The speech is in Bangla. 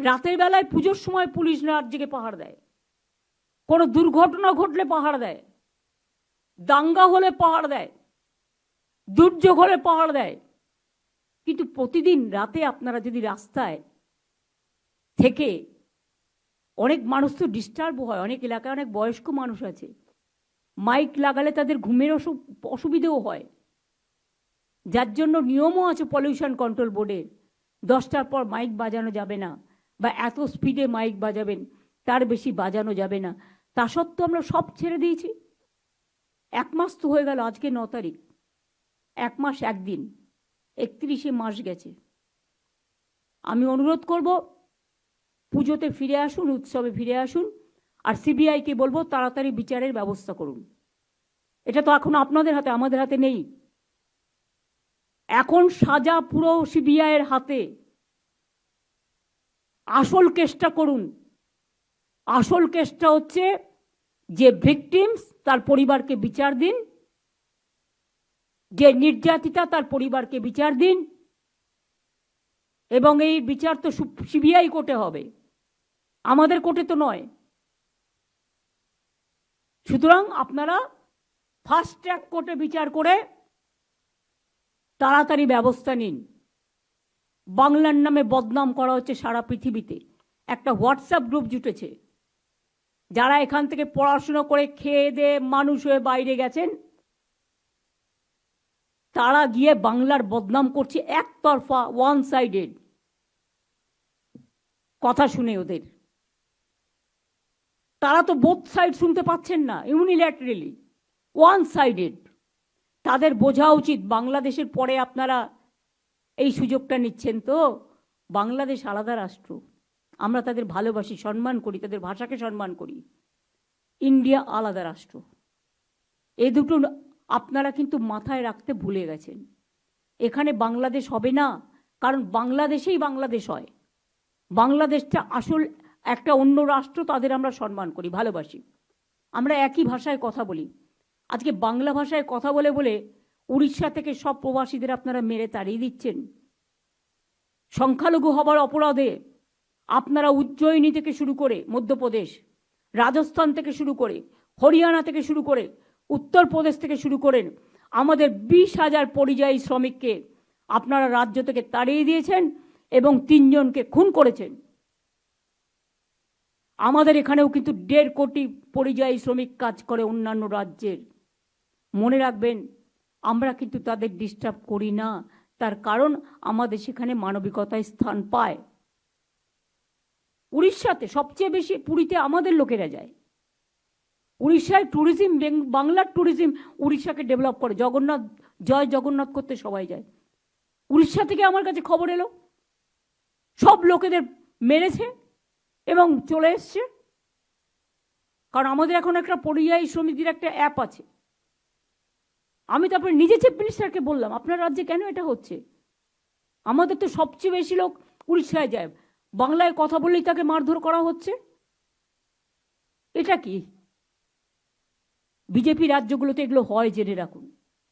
রাতের বেলায় পুজোর সময় পুলিশ রাত জেগে পাহাড় দেয়। কোনো দুর্ঘটনা ঘটলে পাহাড় দেয়। দাঙ্গা হলে পাহাড় দেয়। দুর্যোগ হলে পাহাড় দেয়। কিন্তু প্রতিদিন রাতে আপনারা যদি রাস্তায় থেকে অনেক মানুষ তো ডিস্টার্ব হয়, অনেক এলাকায় অনেক বয়স্ক মানুষ আছে মাইক লাগালে তাদের ঘুমের অসু- অসুবিধেও হয়। যার জন্য নিয়মও আছে পলিউশন কন্ট্রোল বোর্ডের দশটার পর মাইক বাজানো যাবে না। বা এত স্পিডে মাইক বাজাবেন, তার বেশি বাজানো যাবে না। তা সত্ত্বেও আমরা সব ছেড়ে দিয়েছি। এক মাস তো হয়ে গেল, আজকে ন তারিখ। এক মাস একদিন, একত্রিশে মাস গেছে। আমি অনুরোধ করব, পুজোতে ফিরে আসুন, উৎসবে ফিরে আসুন, আর সিবিআইকে বলব, তাড়াতাড়ি বিচারের ব্যবস্থা করুন। এটা তো এখন আপনাদের হাতে, আমাদের হাতে নেই। এখন সাজা পুরো সিবিআইয়ের হাতে। আসল কেসটা করুন। আসল কেসটা হচ্ছে যে ভিকটিমস তার পরিবারকে বিচার দিন, যে নির্যাতিতা তার পরিবারকে বিচার দিন, এবং এই বিচার তো সিবিআই কোর্টে হবে। আমাদের কোর্টে তো নয়। সুতরাং আপনারা ফাস্ট ট্র্যাক কোর্টে বিচার করে তাড়াতাড়ি ব্যবস্থা নিন। বাংলার নামে বদনাম করা হচ্ছে সারা পৃথিবীতে। একটা হোয়াটসঅ্যাপ গ্রুপ জুটেছে। যারা এখান থেকে পড়াশুনো করে খেয়ে দিয়ে মানুষ হয়ে বাইরে গেছেন, তারা গিয়ে বাংলার বদনাম করছে একতরফা ওয়ান সাইডেড কথা শুনে ওদের। তারা তো বোথ সাইড শুনতে পাচ্ছেন না ইউনিল্যাটারেলি ওয়ান সাইডেড তাদের বোঝা উচিত বাংলাদেশের পরে আপনারা এই সুযোগটা নিচ্ছেন তো বাংলাদেশ আলাদা রাষ্ট্র। আমরা তাদের ভালোবাসি, সম্মান করি, তাদের ভাষাকে সম্মান করি। ইন্ডিয়া আলাদা রাষ্ট্র। এ দুটো আপনারা কিন্তু মাথায় রাখতে ভুলে গেছেন। এখানে বাংলাদেশ হবে না, কারণ বাংলাদেশেই বাংলাদেশ হয়। বাংলাদেশটা আসল একটা অন্য রাষ্ট্র, তাদের আমরা সম্মান করি, ভালোবাসি। আমরা একই ভাষায় কথা বলি। আজকে বাংলা ভাষায় কথা বলে বলে উড়িষ্যা থেকে সব প্রবাসীদের আপনারা মেরে তাড়িয়ে দিচ্ছেন। সংখ্যালঘু হবার অপরাধে আপনারা উজ্জয়িনী থেকে শুরু করে মধ্যপ্রদেশ, রাজস্থান থেকে শুরু করে হরিয়ানা থেকে শুরু করে উত্তরপ্রদেশ থেকে শুরু করেন আমাদের বিশ হাজার পরিযায়ী শ্রমিককে আপনারা রাজ্য থেকে তাড়িয়ে দিয়েছেন এবং তিনজনকে খুন করেছেন। আমাদের এখানেও কিন্তু দেড় কোটি পরিযায়ী শ্রমিক কাজ করে অন্যান্য রাজ্যের। মনে রাখবেন আমরা কিন্তু তাদের ডিস্টার্ব করি না। তার কারণ আমাদের সেখানে মানবিকতায় স্থান পায়। উড়িষ্যাতে সবচেয়ে বেশি পুরীতে আমাদের লোকেরা যায়। উড়িষ্যায় ট্যুরিজম বাংলার ট্যুরিজম উড়িষ্যাকে ডেভেলপ করে। জগন্নাথ, জয় জগন্নাথ করতে সবাই যায়। উড়িষ্যা থেকে আমার কাছে খবর এলো। সব লোকেদের মেরেছে এবং চলে এসছে। কারণ আমাদের এখন একটা পরিযায়ী শ্রমিকদের একটা অ্যাপ আছে। আমি তারপরে নিজে চিফ মিনিস্টারকে বললাম, আপনার রাজ্যে কেন এটা হচ্ছে? আমাদের তো সবচেয়ে বেশি লোক উড়িষ্যায় যায়। বাংলায় কথা বললেই তাকে মারধর করা হচ্ছে। এটা কি? বিজেপি রাজ্যগুলোতে এগুলো হয় জেনে রাখুন।